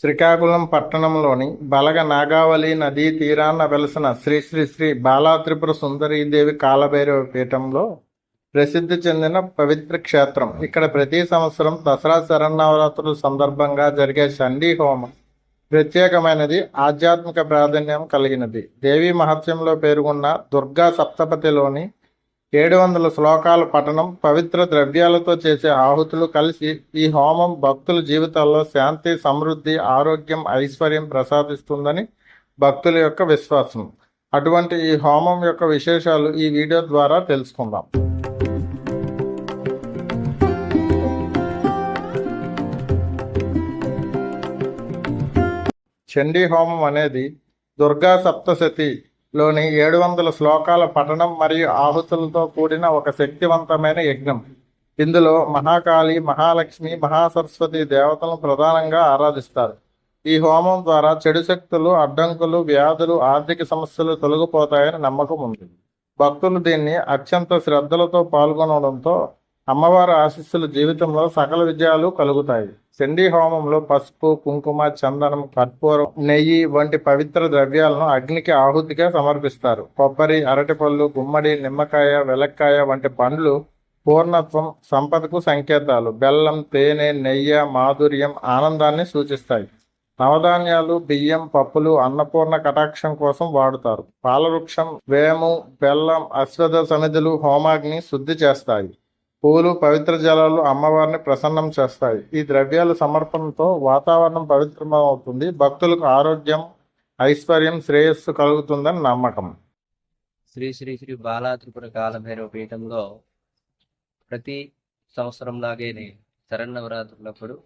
శ్రీకాకుళం పట్టణంలోని బలగ నాగావళి నదీ తీరాన వెలసిన శ్రీ శ్రీ శ్రీ బాలాత్రిపుర సుందరీదేవి కాలభైరవ పీఠంలో ప్రసిద్ధి చెందిన పవిత్ర క్షేత్రం. ఇక్కడ ప్రతి సంవత్సరం దసరా శరన్నవరాత్రుల సందర్భంగా జరిగే చండీ హోమం ప్రత్యేకమైనది ఆధ్యాత్మిక ప్రాధాన్యం కలిగినది. దేవి మహత్యంలో పేర్కొన్న దుర్గా సప్తపతిలోని ఏడు వందల శ్లోకాల పఠనం పవిత్ర ద్రవ్యాలతో చేసే ఆహుతులు కలిసి ఈ హోమం భక్తుల జీవితాల్లో శాంతి సమృద్ధి ఆరోగ్యం ఐశ్వర్యం ప్రసాదిస్తుందని భక్తుల యొక్క విశ్వాసం. అటువంటి ఈ హోమం యొక్క విశేషాలు ఈ వీడియో ద్వారా తెలుసుకుందాం. చండీ హోమం అనేది దుర్గా సప్తశతి లోని ఏడు వందల శ్లోకాల పఠనం మరియు ఆహుతులతో కూడిన ఒక శక్తివంతమైన యజ్ఞం. ఇందులో మహాకాళి మహాలక్ష్మి మహాసరస్వతి దేవతలను ప్రధానంగా ఆరాధిస్తారు. ఈ హోమం ద్వారా చెడు శక్తులు అడ్డంకులు వ్యాధులు ఆర్థిక సమస్యలు తొలగిపోతాయని నమ్మకం ఉంది. భక్తులు దీన్ని అత్యంత శ్రద్ధలతో పాల్గొనడంతో అమ్మవారి ఆశీస్సులు జీవితంలో సకల విజయాలు కలుగుతాయి. చండీ హోమంలో పసుపు కుంకుమ చందనం కర్పూరం నెయ్యి వంటి పవిత్ర ద్రవ్యాలను అగ్నికి ఆహుతిగా సమర్పిస్తారు. కొబ్బరి అరటిపళ్ళు గుమ్మడి నిమ్మకాయ వెలక్కాయ వంటి పండ్లు పూర్ణత్వం సంపదకు సంకేతాలు. బెల్లం తేనె నెయ్యి మాధుర్యం ఆనందాన్ని సూచిస్తాయి. నవధాన్యాలు బియ్యం పప్పులు అన్నపూర్ణ కటాక్షం కోసం వాడుతారు. పాలవృక్షం వేము బెల్లం అశ్వథ సమిధులు హోమాగ్ని శుద్ధి చేస్తాయి. పూలు పవిత్ర జలాలు అమ్మవారిని ప్రసన్నం చేస్తాయి. ఈ ద్రవ్యాల సమర్పణతో వాతావరణం పవిత్రమవుతుంది. భక్తులకు ఆరోగ్యం ఐశ్వర్యం శ్రేయస్సు కలుగుతుందని నమ్మకం. శ్రీ శ్రీ శ్రీ బాలా త్రిపుర కాలభైరవ పీఠంలో ప్రతి సంవత్సరం లాగేనే శరన్నవరాత్రులప్పుడు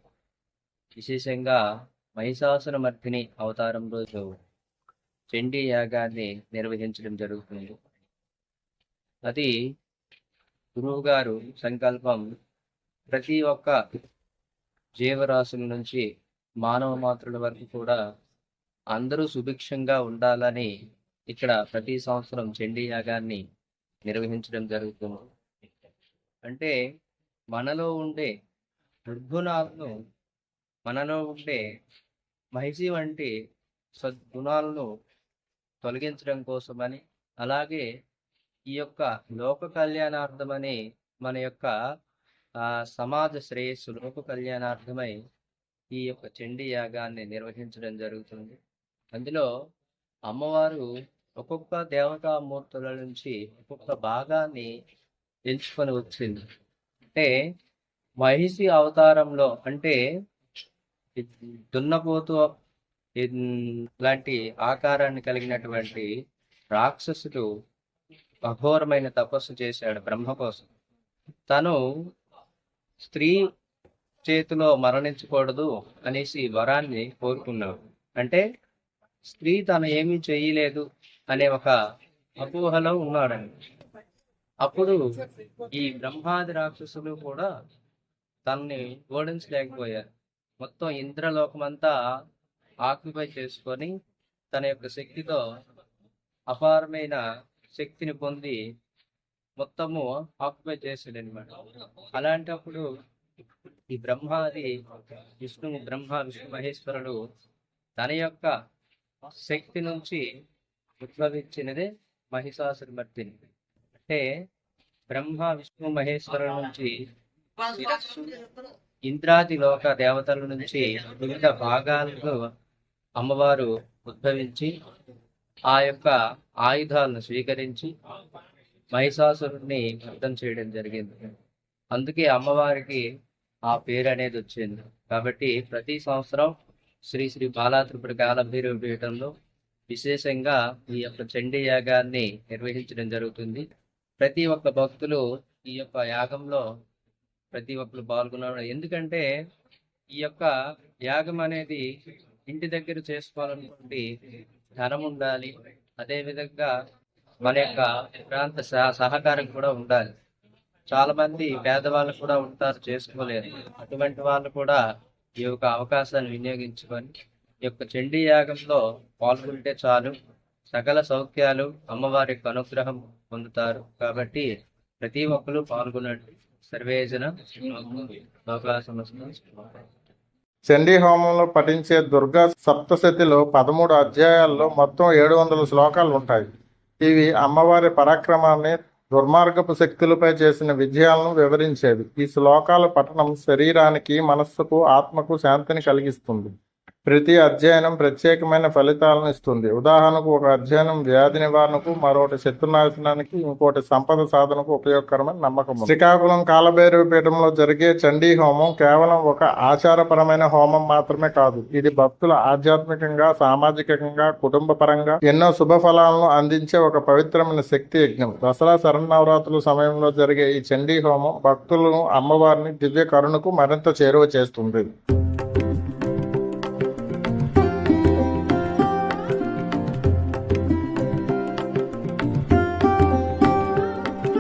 విశేషంగా మహిషాసురమర్దిని అవతారం రోజు చండీ యాగాన్ని నిర్వహించడం జరుగుతుంది. అది గురువు గారు సంకల్పం ప్రతి ఒక్క జీవరాశుల నుంచి మానవ మాతృల వరకు కూడా అందరూ సుభిక్షంగా ఉండాలని ఇక్కడ ప్రతి సంవత్సరం చండీ యాగాన్ని నిర్వహించడం జరుగుతుంది. అంటే మనలో ఉండే దుర్గుణాలను మనలో ఉండే మహిషి వంటి సద్గుణాలను తొలగించడం కోసమని అలాగే ఈ యొక్క లోక కళ్యాణార్థమని మన యొక్క ఆ, సమాజ శ్రేయస్సు లోక కళ్యాణార్థమై ఈ యొక్క చండీ యాగాన్ని నిర్వహించడం జరుగుతుంది. అందులో అమ్మవారు ఒక్కొక్క దేవతామూర్తుల నుంచి ఒక్కొక్క భాగాన్ని ఎంచుకొని వచ్చింది. అంటే మహిషి అవతారంలో అంటే దున్నపోతు లాంటి ఆకారాన్ని కలిగినటువంటి రాక్షసులు అఘోరమైన తపస్సు చేశాడు బ్రహ్మ కోసం. తను స్త్రీ చేతిలో మరణించకూడదు అనేసి వరాన్ని కోరుకున్నాడు. అంటే స్త్రీ తను ఏమీ చేయలేదు అనే ఒక అపోహలో ఉన్నాడండి. అప్పుడు ఈ బ్రహ్మాది రాక్షసులు కూడా తనని ఓడించలేకపోయారు. మొత్తం ఇంద్రలోకమంతా ఆక్యుపై చేసుకొని తన యొక్క శక్తితో అపారమైన శక్తిని పొంది మొత్తము ఆక్యుపై చేసాడు అనమాట అలాంటప్పుడు ఈ బ్రహ్మాది విష్ణు బ్రహ్మ విష్ణు మహేశ్వరుడు తన యొక్క శక్తి నుంచి ఉద్భవించినదే మహిషాసురమర్దిని అంటే బ్రహ్మ విష్ణు మహేశ్వరుల నుంచి ఇంద్రాది లోక దేవతల నుంచి వివిధ భాగాలను అమ్మవారు ఉద్భవించి ఆ యొక్క ఆయుధాలను స్వీకరించి మహిషాసురుడిని అర్థం చేయడం జరిగింది. అందుకే అమ్మవారికి ఆ పేరు అనేది వచ్చింది. కాబట్టి ప్రతి సంవత్సరం శ్రీ శ్రీ బాలాత్రిపుర కాలభైరవ పీఠంలో విశేషంగా ఈ యొక్క చండీ యాగాన్ని నిర్వహించడం జరుగుతుంది. ప్రతి ఒక్క భక్తులు ఈ యొక్క యాగంలో ప్రతి ఒక్కరు పాల్గొనడం. ఎందుకంటే ఈ యొక్క యాగం అనేది ఇంటి దగ్గర చేసుకోవాలనుకుంటే ధనం ఉండాలి అదే విధంగా మన యొక్క ప్రాంత సహ- సహకారం కూడా ఉండాలి. చాలా మంది పేదవాళ్ళు కూడా ఉంటారు చేసుకోలేరు. అటువంటి వాళ్ళు కూడా ఈ యొక్క అవకాశాన్ని వినియోగించుకొని ఈ యొక్క చండీ యాగంలో పాల్గొంటే చాలు. సకల సౌఖ్యాలు అమ్మవారి యొక్క అనుగ్రహం పొందుతారు. కాబట్టి ప్రతి ఒక్కరు పాల్గొనండి. సర్వేజన. అవకాశం చండీ హోమంలో పఠించే దుర్గా సప్తశతిలో పదమూడు అధ్యాయాల్లో మొత్తం ఏడు వందల శ్లోకాలు ఉంటాయి. ఇవి అమ్మవారి పరాక్రమాన్ని దుర్మార్గపు శక్తులపై చేసిన విజయాలను వివరించేవి. ఈ శ్లోకాల పఠనం శరీరానికి మనస్సుకు ఆత్మకు శాంతిని కలిగిస్తుంది. ప్రతి అధ్యయనం ప్రత్యేకమైన ఫలితాలను ఇస్తుంది. ఉదాహరణకు ఒక అధ్యయనం వ్యాధి నివారణకు మరొకటి శత్రునాశనానికి ఇంకోటి సంపద సాధనకు ఉపయోగకరమైన నమ్మకం శ్రీకాకుళం కాలభైరవ పీఠంలో జరిగే చండీ హోమం కేవలం ఒక ఆచారపరమైన హోమం మాత్రమే కాదు. ఇది భక్తుల ఆధ్యాత్మికంగా సామాజికంగా కుటుంబ పరంగా ఎన్నో శుభ ఫలాలను అందించే ఒక పవిత్రమైన శక్తి యజ్ఞం. దసరా శరణవరాత్రుల సమయంలో జరిగే ఈ చండీ హోమం భక్తులను అమ్మవారిని దివ్య కరుణకు మరింత చేరువ చేస్తుంది.